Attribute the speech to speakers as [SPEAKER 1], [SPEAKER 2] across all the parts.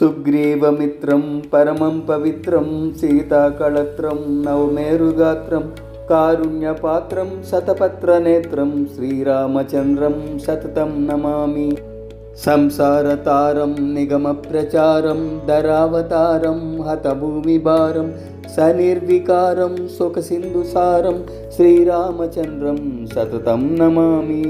[SPEAKER 1] సుగ్రీవమిత్రం పరమం పవిత్రం సీతాకళత్రం నవమేరుగాత్రం కారుణ్యపాత్రం శతపత్రనేత్రం శ్రీరామచంద్రం సతతం నమామి సంసారతారం నిగమప్రచారం దరావతారం హతభూమిభారం సనిర్వికారం సుఖసింధుసారం శ్రీరామచంద్రం సతతం నమామి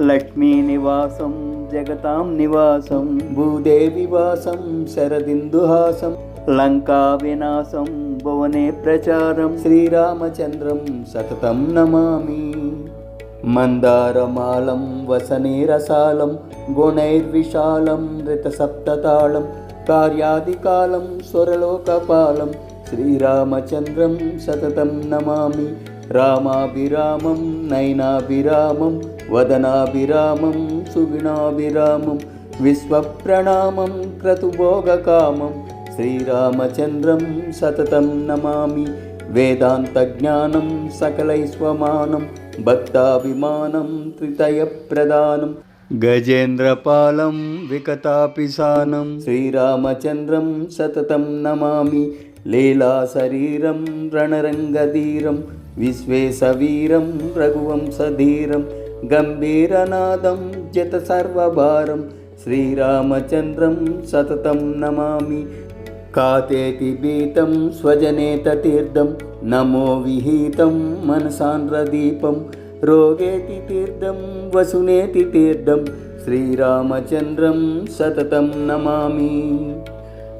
[SPEAKER 1] లక్ష్మీనివాసం జగతాం నివాసం భూదేవి వాసం శరదిందుహాసం లంకా వినాశం భువనే ప్రచారం శ్రీరామచంద్రం సతతం నమామి. మందారమాలం వసనేరసాలం గుణైర్విశాలం రితసప్తతాళం కార్యాదికాలం స్వరలోకపాలం శ్రీరామచంద్రం సతతం నమామి. రామాభిరామం నైనాభిరామం వదనాభిరామం సుగుణాభిరామం విశ్వప్రణామం క్రతుభోగకామం శ్రీరామచంద్రం సతతం నమామి వేదాంతజ్ఞానం సకలైస్వమానం భక్తాభిమానం త్రితయప్రదానం. గజేంద్రపాలం వికతాపిసానం శ్రీరామచంద్రం సతతం నమామి లీలాశరీరం రణరంగధీరం విశ్వేశవీరం రఘువంశధీరం గంభీరనాదం జత సర్వభారం శ్రీరామచంద్రం సతతం నమామి. కాతేతి భీతం స్వజనేత తీర్థం నమో విహితం మనసాంధ్రదీపం రోగేతి తీర్థం వసునేతి తీర్థం శ్రీరామచంద్రం సతతం నమామి.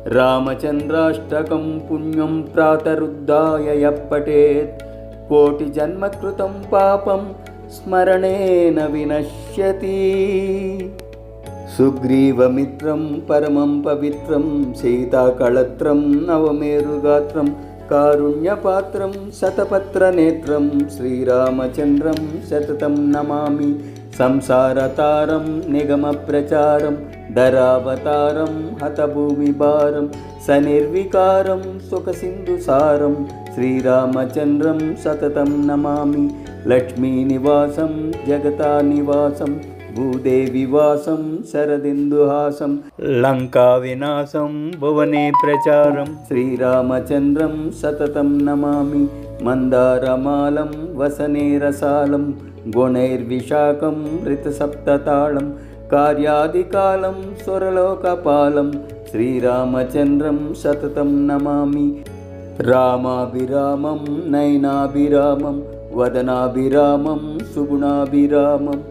[SPEAKER 1] రామచంద్రాష్టకం పుణ్యం ప్రాతరుద్ధాయ యప్పటేత్ కోటి జన్మకృతం పాపం స్మరణేన వినశ్యతి. సుగ్రీవమిత్రం పరమం పవిత్రం సీతాకళత్రం నవమేరుగాత్రం కారుణ్యపాత్రం శతపత్రనేత్రం శ్రీరామచంద్రం సతతం నమామి. సంసారతారం నిగమప్రచారం ధరావతారం హతభూమిభారం సనిర్వికారం సుఖసింధుసారం శ్రీరామచంద్రం సతతం నమామి లక్ష్మీనివాసం జగతా నివాసం భూదేవివాసం శరదిందుహాసం లంకా వినాశం భువనే ప్రచారం శ్రీరామచంద్రం సతతం నమామి మందారమాలం వసనే రసాలం గుణైర్విశాఖం రితసప్తతాళం కార్యాదికాలం స్వరలోకపాలం శ్రీరామచంద్రం సతతం నమామి. రామాభిరామం నయనాభిరామం వదనాభిరామం సుగుణాభిరామం.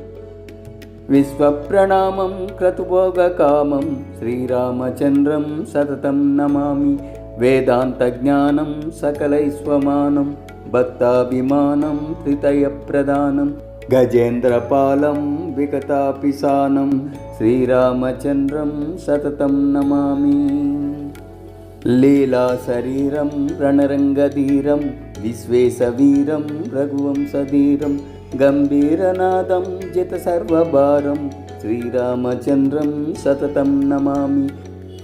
[SPEAKER 1] విశ్వప్రణామం క్రతుభోగకామం శ్రీరామచంద్రం సతతం నమామి. వేదాంతజ్ఞానం సకలైస్వమానం भक्ताभिमानं हृतयप्रदानं गजेन्द्रपालं विगतापिसानं श्रीरामचन्द्रं सततं नमामि। लीलाशरीरं रणरङ्गधीरं विश्वेशवीरं रघुवंशधीरं गम्भीरनादं जितसर्वभारं श्रीरामचन्द्रं सततं नमामि।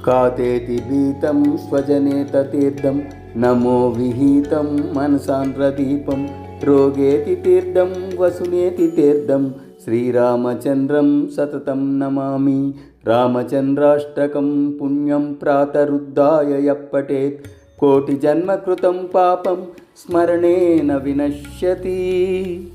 [SPEAKER 1] कातेति भीतं स्वजने ततीर्थं నమో విహితం మనసాంధ్రదీపం రోగేతి తీర్థం వసునేతి తీర్థం శ్రీరామచంద్రం సతతం నమామి. రామచంద్రాష్టకం పుణ్యం ప్రాతరుద్ధాయ యప్పటేత్ కోటి జన్మకృతం పాపం స్మరణేన వినశ్యతి.